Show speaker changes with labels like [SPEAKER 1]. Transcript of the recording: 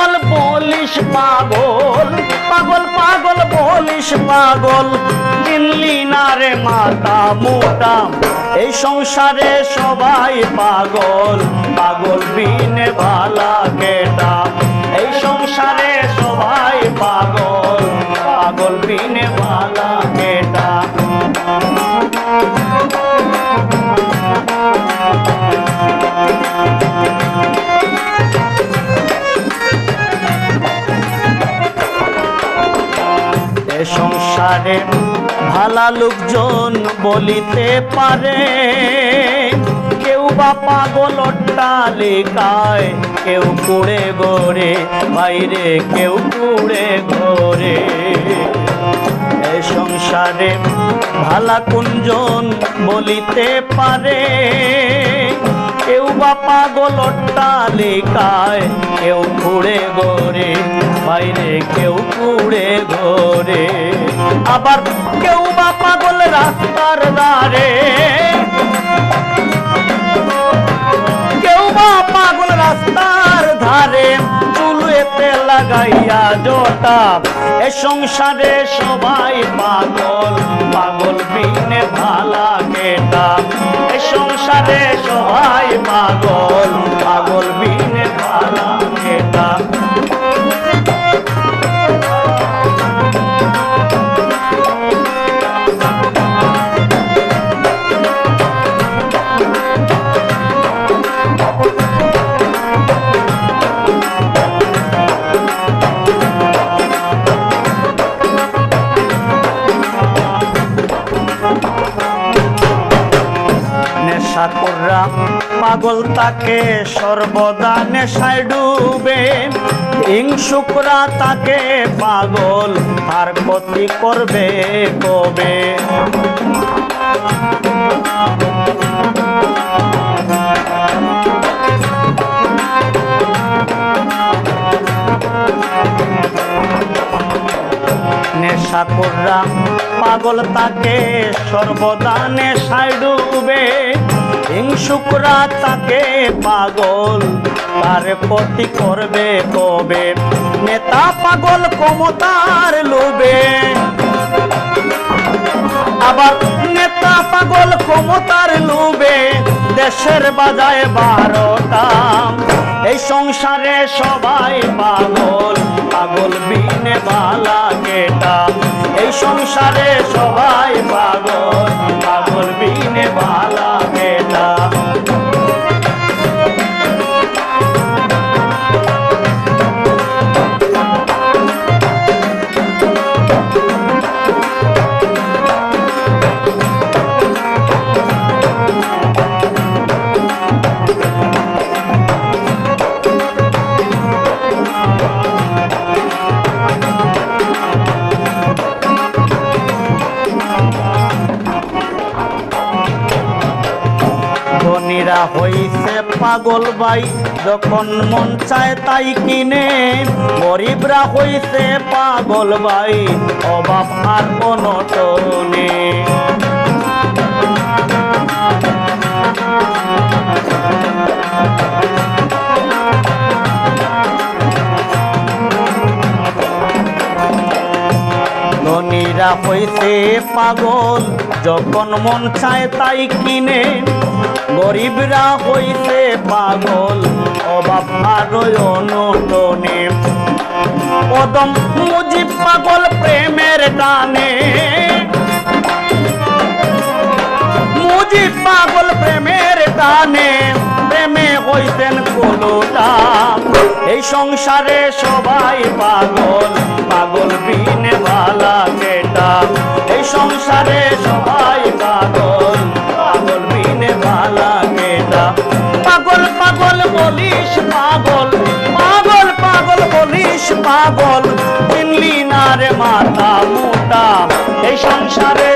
[SPEAKER 1] পাগল বলিস পাগল পাগল পাগল বলিস পাগল। দিল্লি না রে মাতা মোটা এই সংসারে সবাই পাগল। পাগল বিনে ভালা কেটা, এই সংসারে সবাই পাগল। সংসারে ভালা লোকজন বলিতে পারে। কেউ বা পাগল অট্টালিকায় কেউ কুড়ে গড়ে, বাইরে কেউ কুড়ে এ সংসারে ভালা কুঞ্জন বলিতে পারে। কেউ বা পাগল অট্টালিকায়, কেউ কুড়ে গড়ে বাইরে কেউ কুড়ে ঘরে। আবার কেউ বা পাগল রাস্তার ধারে, কেউ বা পাগল রাস্তার ধারে লাগাইয়া জোটা। এ সংসারে সবাই পাগল পাগল বিনে ভালা কেটা। এ সংসারে পাগল পাগল বিনে ভালা কেটা নেশা কররা পাগল তাকে সর্বদা নেশায় ডুবে। হিংসুকরা তাকে পাগল আর ক্ষতি করবে কবে? নেশা পাগল তাকে সর্বদা নেশায় ডুবে। হিংসুকরা তাকে পাগল, তার ক্ষতি করবে কবে? নেতা পাগল ক্ষমতার লোবে আবার নেতা পাগল ক্ষমতার লোবে দেশের বাজায় বারোটা। এই সংসারে সবাই পাগল পাগল বিনে বালা কেটা। এই সংসারে সবাই পাগল পাগল বিনে বালা ধনীরা হইছে পাগল ভাই, যখন মন চায় তাই কিনে। গরিবরা হইছে পাগল ভাই, অভাব আর অনটনে হইছে পাগল, যখন মন চায় তাই কিনে। গরিবরা হইছে পাগল, অভাব অনটনে। কদম মুজিব পাগল প্রেমের টানে। মুজিব পাগল প্রেমের টানে, প্রেমে হইতেন কলোটা এই সংসারে সবাই পাগল পাগল বিনে ভালা কেটা এই সংসারে সবাই পাগল। পাগল চিনলি না রে মাথা মোটা। এই সংসারে